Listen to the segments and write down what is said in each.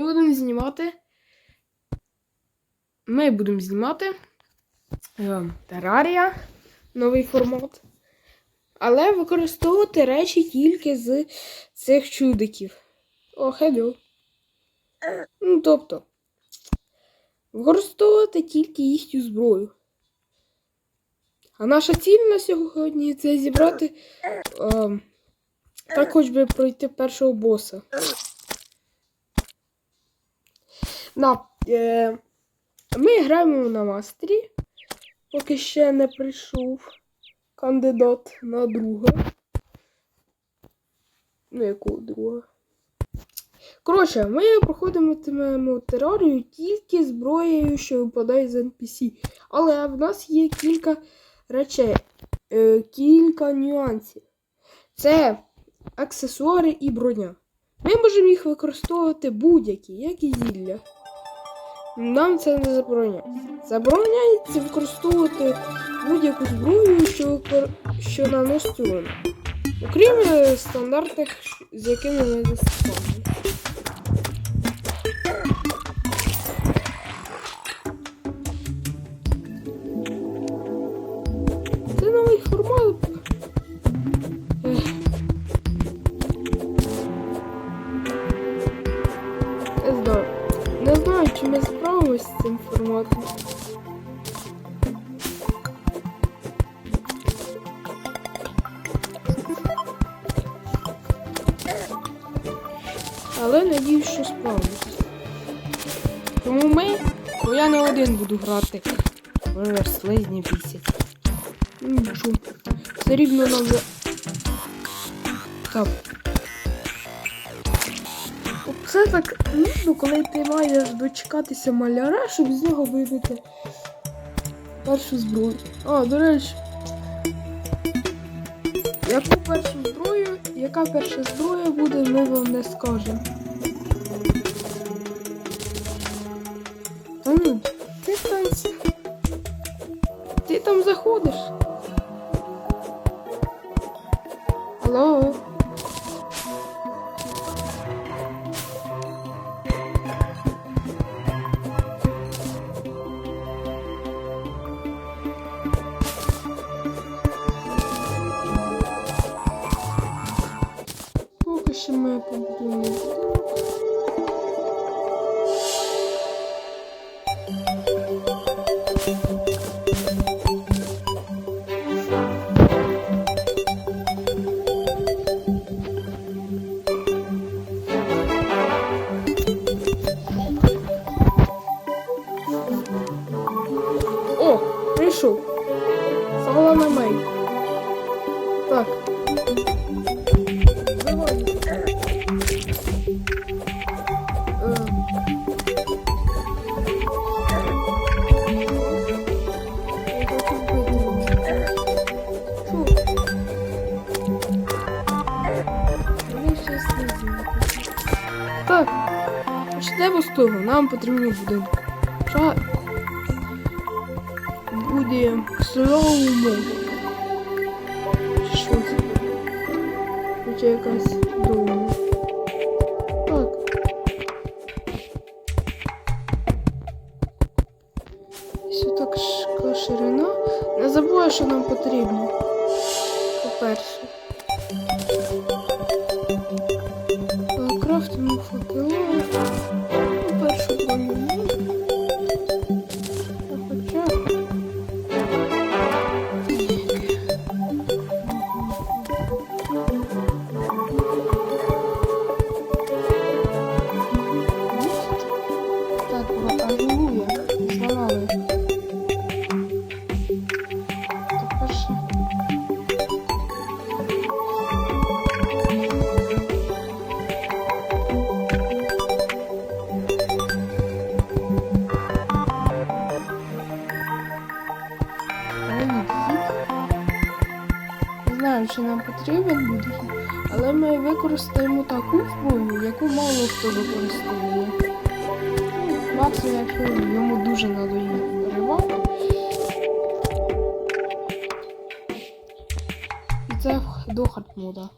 Ми будемо знімати. Ми будемо знімати е, Терарія, новий формат. Але використовувати речі тільки з цих чудиків. О, хелло. Ну, тобто, використовувати тільки їхню зброю. А наша ціль на сьогодні це зібрати. Е, так хоч би пройти першого боса. На, е, ми граємо на мастері, поки ще не прийшов кандидат на друга. Ну, якого друга? Коротше, ми проходитимемо терорію тільки зброєю, що випадає з NPC. Але в нас є кілька речей, е, кілька нюансів. Це аксесуари і броня. Ми можемо їх використовувати будь-які, як і зілля. Нам це не забороняється. Забороняється використовувати будь-яку зброю, що, що наносить урон. Окрім е, стандартних, з якими ми застосовуємо. Буду грати. Слизні бісять. Ну, що? Все рівно нам за... Так. Це так нудно, коли ти маєш дочекатися маляра, щоб з нього вибити першу зброю. А, до речі. Яку першу зброю, яка перша зброя буде, ми вам не скажемо. Та ну, Ти прийшов. Солона Мей. Так. Так. Почнемо з того. Нам потрібні будинки. Буде слоумо. Чи Що це? Хоча якась дома. Так. Ось так ширина. Не забувай, що нам потрібно. По-перше. Використаємо таку зброю, яку мало хто використовує. Максимум, якщо йому дуже надоїть рибалка. І це до хардмода.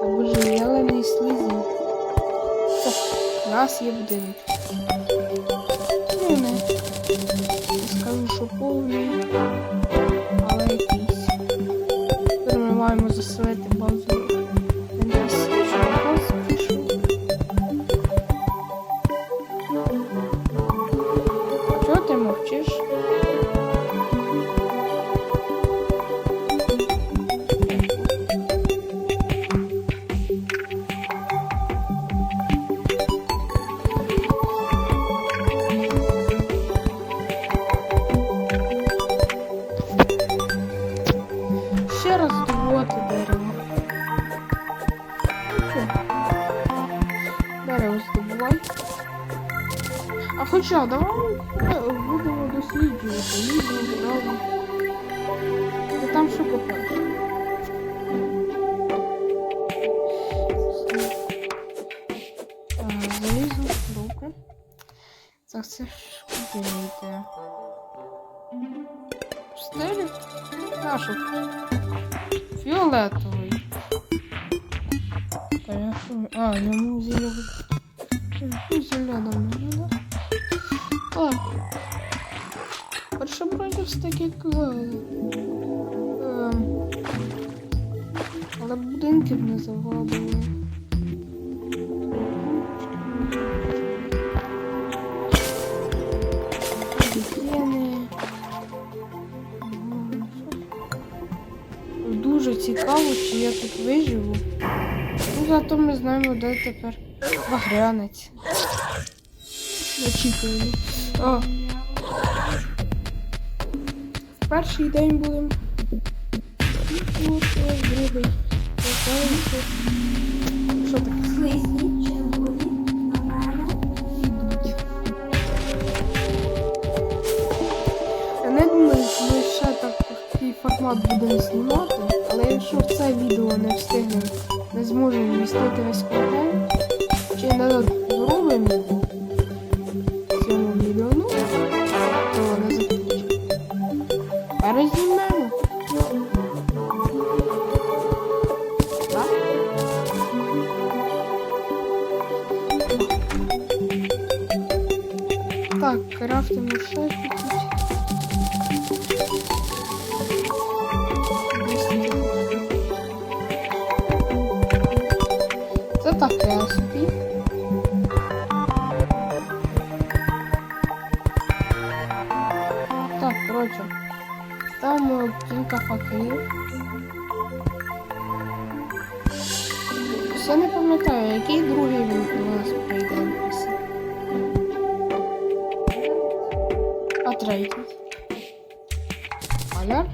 Та боже, зелений слизень. Це, у нас є будинок. Ну, не, не скажу, що повний, Хоча, давай е, будемо досліджувати дерево. Ти там що копаєш? Е, Залізо, добре. Так, це ж куди не йде? А, що? Фіолетовий. Що? А, йому зелений. Ну, зеленого не надо. Так. Перше вроді все таки клали. Ем. Але будинки б не що? Дуже цікаво, чи я тут виживу. Ну, зато ми знаємо, де тепер багрянець. Очікуємо. А. В перший день будемо. Це другий. Що таке? Слизні, червоні, на мене. Йдуть. Я не думаю, що ми ще так такий формат будемо знімати, але якщо в це відео не встигнемо, не зможемо вмістити весь контент, чи не зробимо Перезнімемо. Так? Крафтимо ще Ставимо кілька факелів. Я не пам'ятаю, який другий він у нас прийде NPC. А третій. Маляр?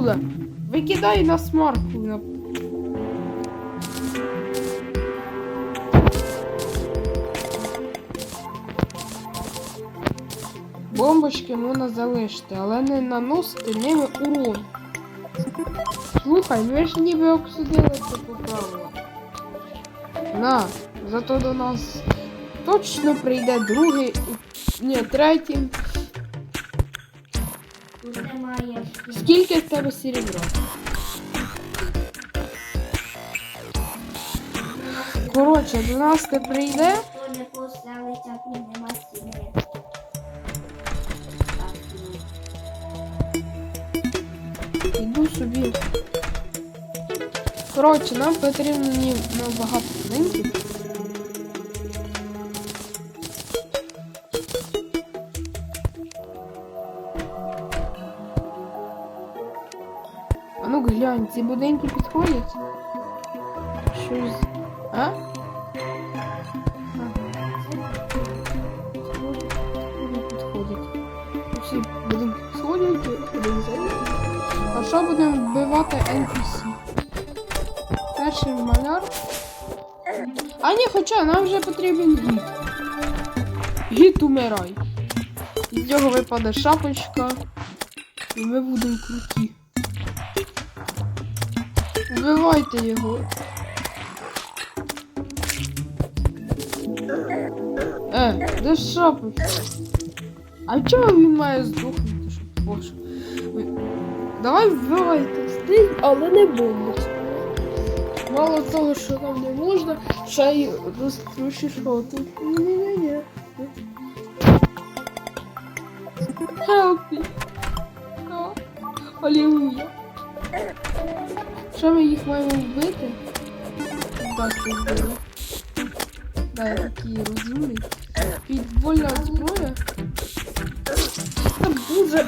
Забула? Викидай на смарку. На... Бомбочки можна залишити, але не наносити ними урон. Слухай, ми ж ніби обсудили це по правилам. На, зато до нас точно прийде другий, ні, третій. Немає. Скільки в тебе серебра? Коротше, до нас не прийде. Йду собі. Коротше, нам потрібно набагато будинків. Будинки підходять? Щось. А? А. Всі будинки підходять, один. А що будемо вбивати NPC? Перший маляр. А ні, хоча нам вже потрібен гід. Гід умирай. З нього випаде шапочка. І ми будемо круті. Вбивайте його. Е, де шапочка? А чого він має здохнути, щоб боже? Давай вбивайте стиль, але не бомбить. Мало того, що нам не можна, ще й розтрушишоти. Ні-ні-ні. Help me. Алілуя. Що ми їх маємо вбити? Ти вбили. Да, я такий розумний. Підвольна зброя. Дуже.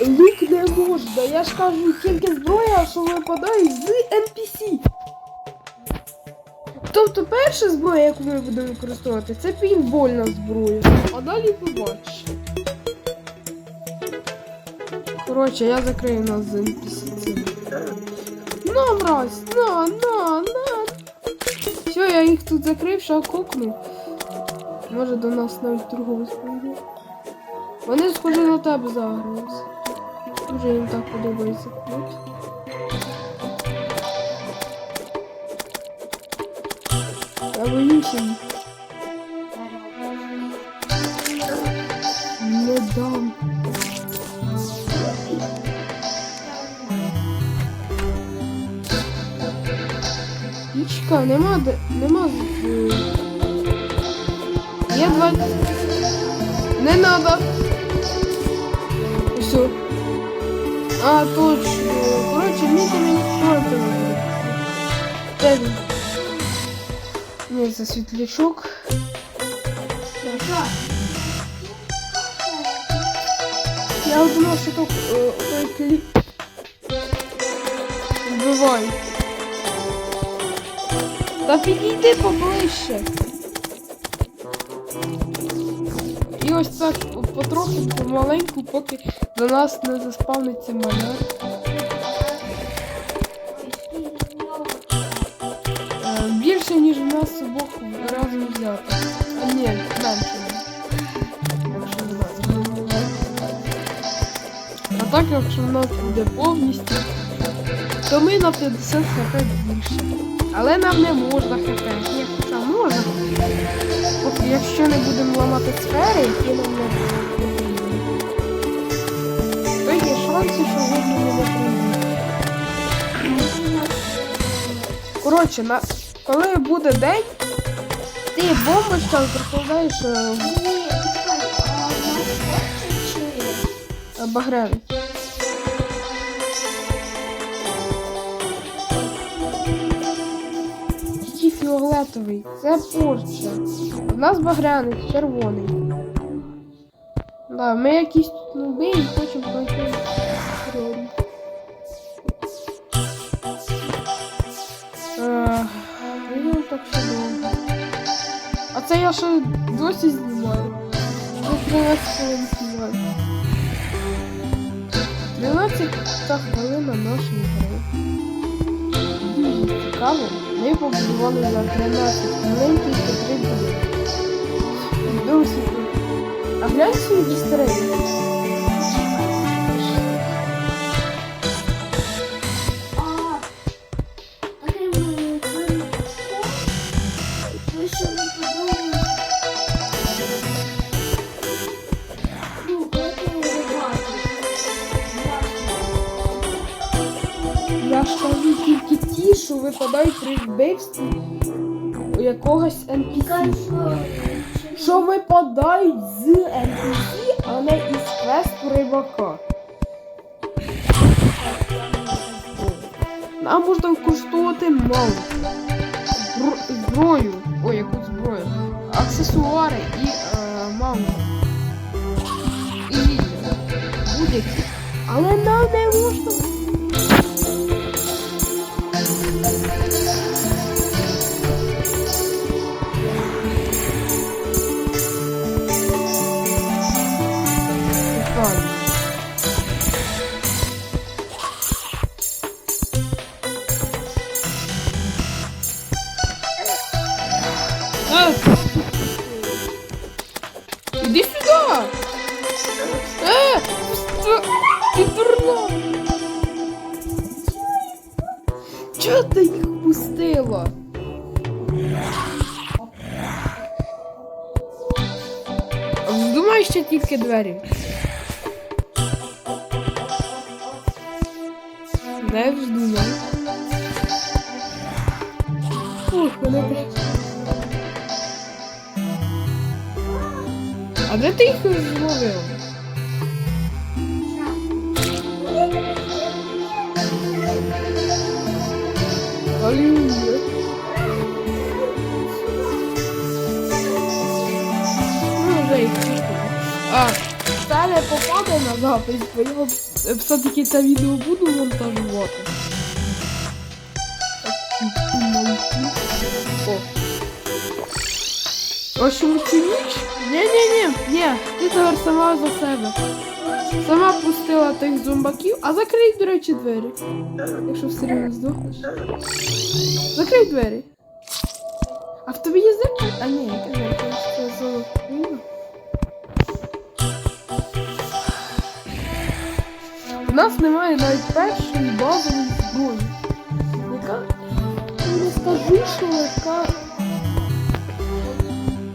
Лук не можна. Я ж кажу, тільки зброя, що випадає з NPC. Тобто перша зброя, яку ми будемо використовувати, це пейнтбольна зброя. А далі побачиш. Коротше, я закрию нас з NPC. На, мразь, на, на, на. Все, я їх тут закрив, ще кокнув. Може до нас навіть торговець прийде. Вони схожі на тебе загралися. Дуже їм так подобається. Я боюся їх. Нема. Нема. Є два. Не надо. Все. А, точно. Короче, мені чорти не Де? Ні, це світлячок. Я думав, що то е, той кліп. Вбивай. Та підійди поближче. І ось так потрохи, помаленьку, поки до нас не заспавниться маляр. Е, більше, ніж в нас обох разом взяти. А ні, менше. Якщо знаю. А так, якщо в нас буде повністю, то ми на 50 хп більше. Але нам не можна. Ні, хоча можна. Поки якщо не будемо ламати сфери, які нам не то є шанси, що видно не прийде. Коротше, на... коли буде день, ти бомбочка прикладаєш е, в а чи... е, багряний. Фіолетовий? Це порча. У нас багряний, червоний. Да, ми якісь тут нуби і хочемо пройти. природу. Ну так що довго. А це я ще досі знімаю. Вже 13 хвилин знімаю. 13 хвилина нашої цікаво. Ми побудували на 13 хвилин та 3 дні. Досі. А глянь свої дистереї. Випадають при вбивстві у якогось NPC. Що випадають з NPC, а не із квесту рибака. Нам можна використовувати мало. Зброю. Ой, яку зброю. Аксесуари і е, маму. І. Будь-які. Але нам не можна. Oh! Вздумай двері. Не вздумай. Ух, вони те. А де ти їх зловив? А, це попаде на запис, бо я все-таки це відео буду монтажувати. О. Ось чому цю ніч? Ні-ні-ні, ні, ти сама за себе. Сама пустила тих зомбаків, а закрий, до речі, двері. Якщо все рівно здохнеш. Закрий двері. А в тобі є закрий? А ні, яка закрий, це золото. У нас немає навіть першої базової зброї. Яка? Я не скажу, що яка.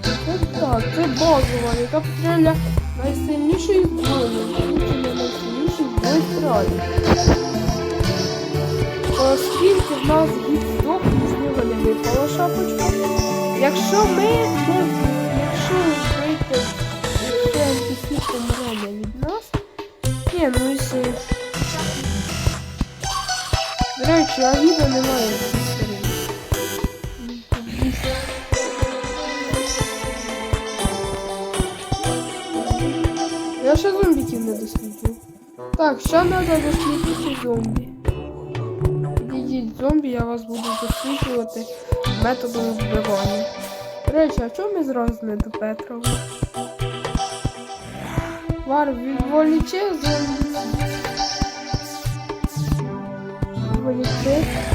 Це так, це базова, яка потрібна найсильнішої зброї. Найсильнішої зброї стріляння. Оскільки в нас з нього не випала шапочка. Якщо ми не Речі, відео немає. Я ще зомбіків не досліджую. Так, ще треба дослідити зомбі. Підійдіть зомбі, я вас буду досліджувати методом вбивання. Речі, а чому ми зразу до Петрова? Вар, відволічи зомбі. Holy Spirit.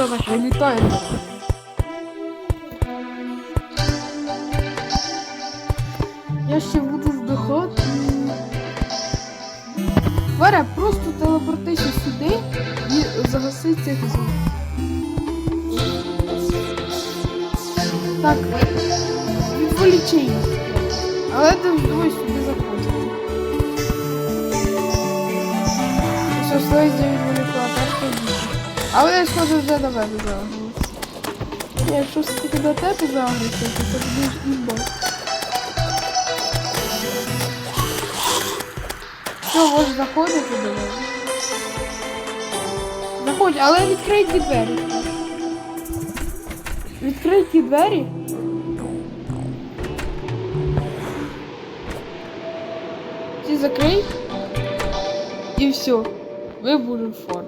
Ну що так вилітає? Я ще буду здохати. Варя, просто телепортуйся сюди і загаси цих звук. Так, відволічи їх. Але ти вдвоє сюди заходити. Що стоїть за відволікла, так тоді. А вони схоже вже до мене загралися. Ні, якщо все-таки до тебе загралися, то це будеш імба. Що, можеш заходити до мене? Заходь, але відкрий ті двері. Відкрий ті двері. Ті закрий. І все. Ви будете формити.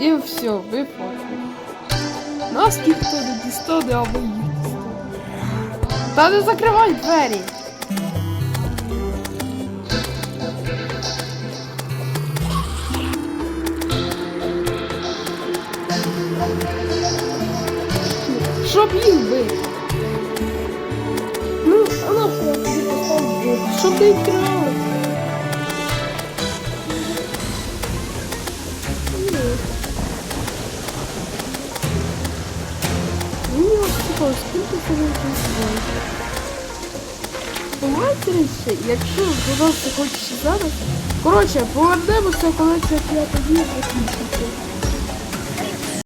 І все, ви формите. Нас ніхто не дістане, а ми їх. Та не закривай двері. Просто хочеться зараз. Коротше, повернемося, коли це п'ята дія закінчиться.